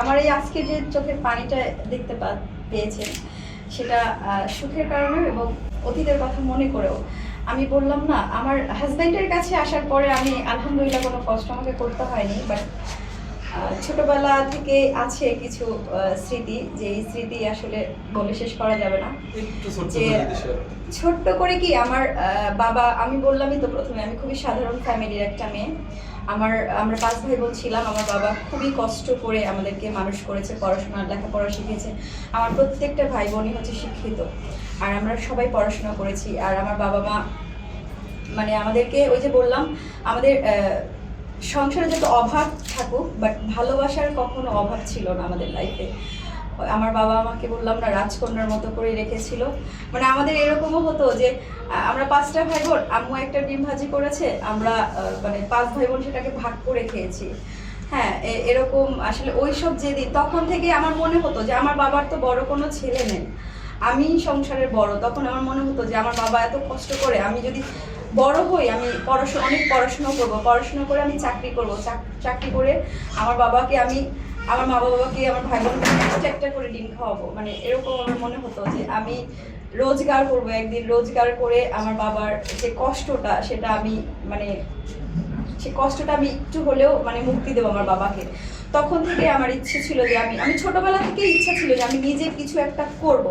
আমার এই আজকে যে চোখের পানিটা দেখতে পেয়েছেন, সেটা সুখের কারণে এবং অতীতের কথা মনে করেও। আমি বললাম, না, আমার হাজব্যান্ডের কাছে আসার পরে আমি আলহামদুলিল্লাহ কোনো কষ্ট আমাকে করতে হয়নি বাট ছোটবেলা থেকে আছে কিছু স্মৃতি যে এই স্মৃতি আসলে বলে শেষ করা যাবে না। যে। ছোট্ট করে কি আমার বাবা আমি বললামই তো প্রথমে আমি খুবই সাধারণ ফ্যামিলির একটা মেয়ে। আমার আমরা পাঁচ ভাই বোন ছিলাম আমার বাবা খুবই কষ্ট করে আমাদেরকে মানুষ করেছে পড়াশোনা লেখাপড়া শিখিয়েছে। আমার প্রত্যেকটা ভাই বোনই হচ্ছে শিক্ষিত। আর আমরা সবাই পড়াশোনা করেছি। আর আমার বাবা মা মানে আমাদেরকে ওই যে বললাম আমাদের সংসারে যত অভাব থাকুক বাট ভালোবাসার কখনো অভাব ছিল না আমাদের লাইফে আমার বাবা আমাকে বললাম না রাজকন্যার মতো করে রেখেছিল। মানে আমাদের এরকমও হতো যে, আমরা পাঁচটা ভাই বোন আম্মু একটা ডিম ভাজি করেছে, আমরা মানে পাঁচ ভাই বোন সেটাকে ভাগ করে খেয়েছি। হ্যাঁ এরকম আসলে ওই সব যেদিন, তখন থেকে আমার মনে হতো যে, আমার বাবার তো বড় কোনো ছেলে নেই। আমি সংসারের বড়, তখন আমার মনে হতো যে আমার বাবা এত কষ্ট করে আমি যদি বড় হই, আমি পড়াশোনা, অনেক পড়াশোনা করব, পড়াশোনা করে আমি চাকরি করব চাকরি করে আমার বাবাকে আমি, আমার মা বাবাকে, আমার ভাই বোনকে একটা করে ডিম খাওয়াবো। মানে এরকম আমার মনে হতো যে আমি রোজগার করব একদিন, রোজগার করে আমার বাবার যে কষ্টটা সেটা আমি মানে সে কষ্টটা আমি একটু হলেও মানে মুক্তি দেবো আমার বাবাকে। তখন থেকে আমার ইচ্ছে ছিল যে আমি আমি ছোটবেলা থেকে ইচ্ছা ছিল যে আমি নিজে কিছু একটা করব।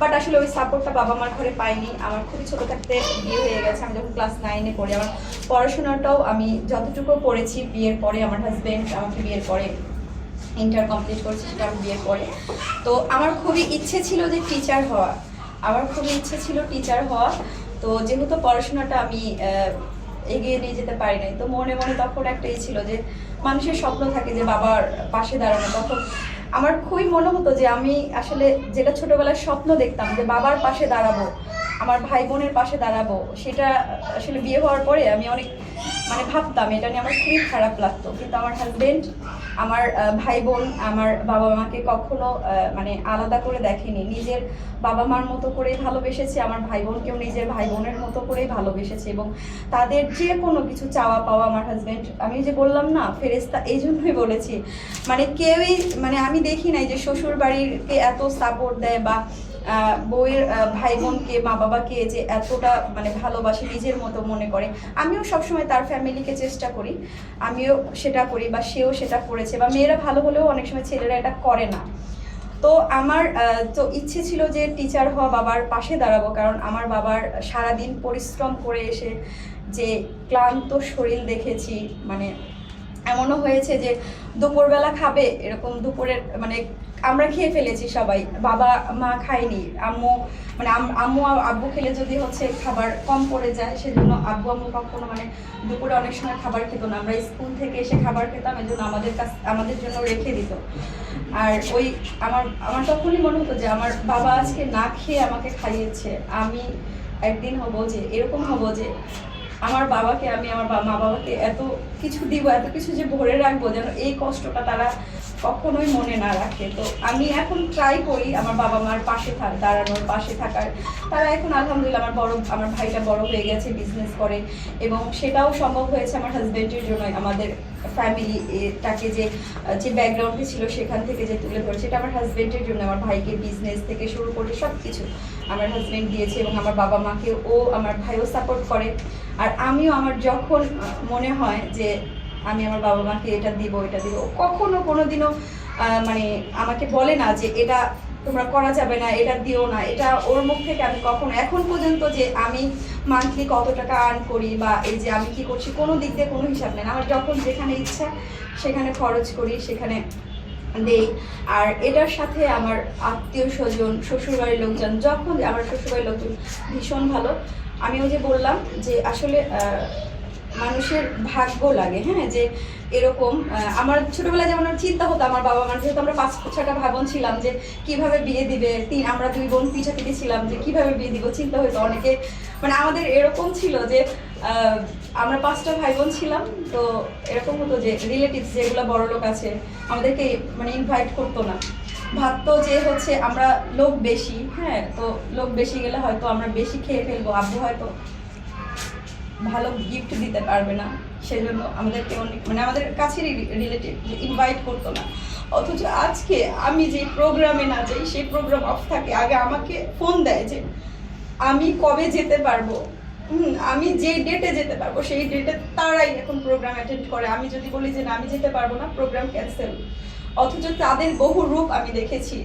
বাট আসলে ওই সাপোর্টটা বাবা মার ঘরে পাইনি। আমার খুবই ছোট থাকতে বিয়ে হয়ে গেছে। আমি যখন ক্লাস নাইনে পড়ি, আমার পড়াশোনাটাও আমি যতটুকু পড়েছি বিয়ের পরে, আমার হাজব্যান্ড আমাকে বিয়ের পরে ইন্টার কমপ্লিট করেছি, সেটা আমি বিয়ের পরে। তো আমার খুবই ইচ্ছে ছিল যে টিচার হওয়া। আমার খুবই ইচ্ছে ছিল টিচার হওয়া। তো যেহেতু পড়াশোনাটা আমি এগিয়ে নিয়ে যেতে পারি নাই। তো মনে মনে তখন একটা এই ছিল যে, মানুষের স্বপ্ন থাকে যে বাবার পাশে দাঁড়ানো। তখন আমার খুবই মনে হতো যে আমি আসলে যেটা ছোটবেলায় স্বপ্ন দেখতাম যে বাবার পাশে দাঁড়াবো, আমার ভাই বোনের পাশে দাঁড়াবো, সেটা আসলে বিয়ে হওয়ার পরে আমি অনেক মানে ভাবতাম। এটা নিয়ে আমার খুবই খারাপ লাগতো। কিন্তু আমার হাজবেন্ড আমার ভাই বোন আমার বাবা মাকে কখনো মানে আলাদা করে দেখেনি। নিজের বাবা মার মতো করেই ভালোবেসেছে, আমার ভাই বোনকেও নিজের ভাই বোনের মতো করেই ভালোবেসেছে এবং তাদের যে কোনো কিছু চাওয়া পাওয়া আমার হাজব্যান্ড আমি যে বললাম না ফেরেস্তা এই জন্যই বলেছি। মানে কেউই মানে আমি দেখি নাই যে শ্বশুর বাড়িরকে এত সাপোর্ট দেয় বা বউয়ের ভাই বোনকে মা বাবাকে যে এতটা মানে ভালোবাসে, নিজের মতো মনে করে, আমিও সবসময় তার ফ্যামিলিকে চেষ্টা করি। আমিও সেটা করি বা সেও সেটা করেছে বা মেয়েরা ভালো হলেও অনেক সময় ছেলেরা এটা করে না। তো আমার তো ইচ্ছে ছিল যে টিচার হওয়া, বাবার পাশে দাঁড়াবো, কারণ আমার বাবার সারাদিন পরিশ্রম করে এসে যে ক্লান্ত শরীর দেখেছি মানে এমনও হয়েছে যে দুপুরবেলা খাবে, এরকম দুপুরের মানে আমরা খেয়ে ফেলেছি সবাই। বাবা, মা খায়নি। আম্মু মানে আম- আম্মু আব্বু খেলে যদি হচ্ছে খাবার কম পড়ে যায়, সেজন্য আব্বু, আম্মু কখনো মানে দুপুরে অনেক সময় খাবার খেত না। আমরা স্কুল থেকে এসে খাবার খেতাম এই জন্য আমাদের কাছ, আমাদের জন্য রেখে দিত। আর ওই আমার আমার তখনই মনে হতো যে আমার বাবা আজকে না খেয়ে আমাকে খাইয়েছে। আমি একদিন হব যে, এরকম হব যে আমার বাবাকে, আমি আমার মা বাবাকে এত কিছু দিব, এত কিছু যে ভরে রাখব যেন এই কষ্টটা তারা কখনোই মনে না রাখে। তো আমি এখন ট্রাই করি আমার বাবা মার পাশে থাক দাঁড়ানোর পাশে থাকার। তারা এখন আলহামদুলিল্লাহ আমার বড়, আমার ভাইটা বড় হয়ে গেছে বিজনেস করে এবং সেটাও সম্ভব হয়েছে আমার হাজব্যান্ডের জন্য আমাদের ফ্যামিলি এটাকে যে যে ব্যাকগ্রাউন্ডে ছিল সেখান থেকে যে তুলে ধরেছে এটা আমার হাজব্যান্ডের জন্য। আমার ভাইকে বিজনেস থেকে শুরু করে সব কিছু আমার হাজব্যান্ড দিয়েছে এবং আমার বাবা মাকে ও আমার ভাইও সাপোর্ট করে। আর আমিও আমার যখন মনে হয় যে আমি আমার বাবা মাকে এটা দিব এটা দিব কখনো কোনোদিনও আহ, মানে আমাকে বলে না যে এটা তোমরা করা যাবে না এটা দিও না এটা ওর মুখ থেকে আমি কখনো এখন পর্যন্ত যে আমি মান্থলি কত টাকা আর্ন করি বা এই যে আমি কি করছি কোনো দিক দিয়ে কোনো হিসাব নেই না। আমার যখন যেখানে ইচ্ছা সেখানে খরচ করি সেখানে দেই আর এটার সাথে আমার আত্মীয় স্বজন, শ্বশুরবাড়ির লোকজন, যখন আমার শ্বশুরবাড়ির লোকজন ভীষণ ভালো। আমি ওই যে বললাম যে আসলে মানুষের ভাগ্য লাগে হ্যাঁ? যে এরকম আমার ছোটবেলায় যেমন চিন্তা হতো, আমার বাবা মার যেহেতু আমরা পাঁচ ছটা ভাই বোন ছিলাম যে কীভাবে বিয়ে দিবে, তিন, আমরা দুই বোন পিঠা পিঠে ছিলাম যে কীভাবে বিয়ে দিব, চিন্তা হতো অনেকে। মানে আমাদের এরকম ছিল যে আমরা পাঁচটা ভাই বোন ছিলাম, তো এরকম হতো যে রিলেটিভস যেগুলো বড় লোক আছে, আমাদেরকে মানে ইনভাইট করতো না। ভাবতো যে হচ্ছে আমরা লোক বেশি হ্যাঁ তো লোক বেশি গেলে হয়তো আমরা বেশি খেয়ে ফেলব, আব্বু হয়তো ভালো গিফট দিতে পারবে না সেই জন্য আমাদেরকে অনেক মানে আমাদের কাছেরই রিলেটিভ ইনভাইট করতো না। অথচ আজকে আমি যে প্রোগ্রামে না যাই, সেই প্রোগ্রাম অফ থাকে, আগে আমাকে ফোন দেয় যে, আমি কবে যেতে পারব? আমি যে ডেটে যেতে পারব, সেই ডেটে তারাই এখন প্রোগ্রাম অ্যাটেন্ড করে। আমি যদি বলি যে না, আমি যেতে পারব না প্রোগ্রাম ক্যান্সেল অথচ তাদের বহু রূপ আমি দেখেছি।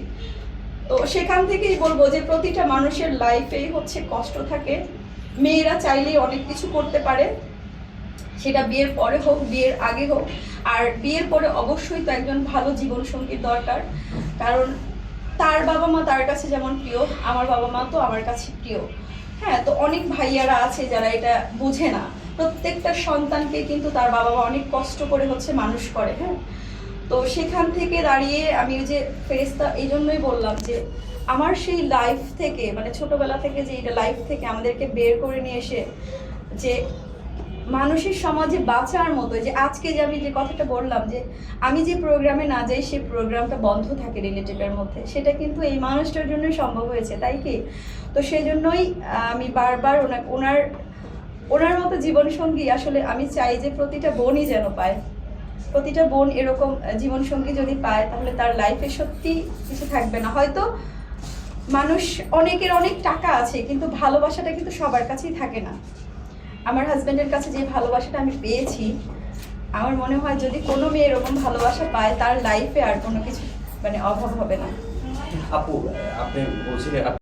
তো সেখান থেকেই বলব যে প্রতিটা মানুষের লাইফেই হচ্ছে কষ্ট থাকে। মেয়েরা চাইলেই অনেক কিছু করতে পারে। সেটা বিয়ের পরে হোক, বিয়ের আগে হোক। আর বিয়ের পরে অবশ্যই তো একজন ভালো জীবনসঙ্গীর দরকার। কারণ তার বাবা মা তার কাছে যেমন প্রিয়, আমার বাবা মা তো আমার কাছে প্রিয়। হ্যাঁ তো অনেক ভাইয়ারা আছে যারা এটা বুঝে না। প্রত্যেকটা সন্তানকে কিন্তু তার বাবা মা অনেক কষ্ট করে হচ্ছে মানুষ করে হ্যাঁ। তো সেখান থেকে দাঁড়িয়ে আমি ওই যে ফেরেস্তা এই জন্যই বললাম যে, আমার সেই লাইফ থেকে মানে ছোটবেলা থেকে যে এটা লাইফ থেকে আমাদেরকে বের করে নিয়ে এসে যে মানুষের সমাজে বাঁচার মতো যে আজকে যে আমি যে কথাটা বললাম যে আমি যে প্রোগ্রামে না যাই, সেই প্রোগ্রামটা বন্ধ থাকে রিলেটিভের মধ্যে। সেটা কিন্তু এই মানুষটার জন্যই সম্ভব হয়েছে, তাই কি? তো সেই জন্যই আমি বারবার ওনার ওনার ওনার মতো জীবনসঙ্গী আসলে আমি চাই যে প্রতিটা বোনই যেন পায়। প্রতিটা বোন এরকম জীবনসঙ্গী যদি পায়, তাহলে তার লাইফে সত্যি কিছু থাকবে না। হয়তো মানুষ অনেকের অনেক টাকা আছে, কিন্তু ভালোবাসাটা কিন্তু সবার কাছেই থাকে না। আমার হাজব্যান্ডের কাছে যে ভালোবাসাটা আমি পেয়েছি, আমার মনে হয় যদি কোনো মেয়ে এরকম ভালোবাসা পায়, তার লাইফে আর কোনো কিছু মানে অভাব হবে না। আপু, আপনি বলছিলেন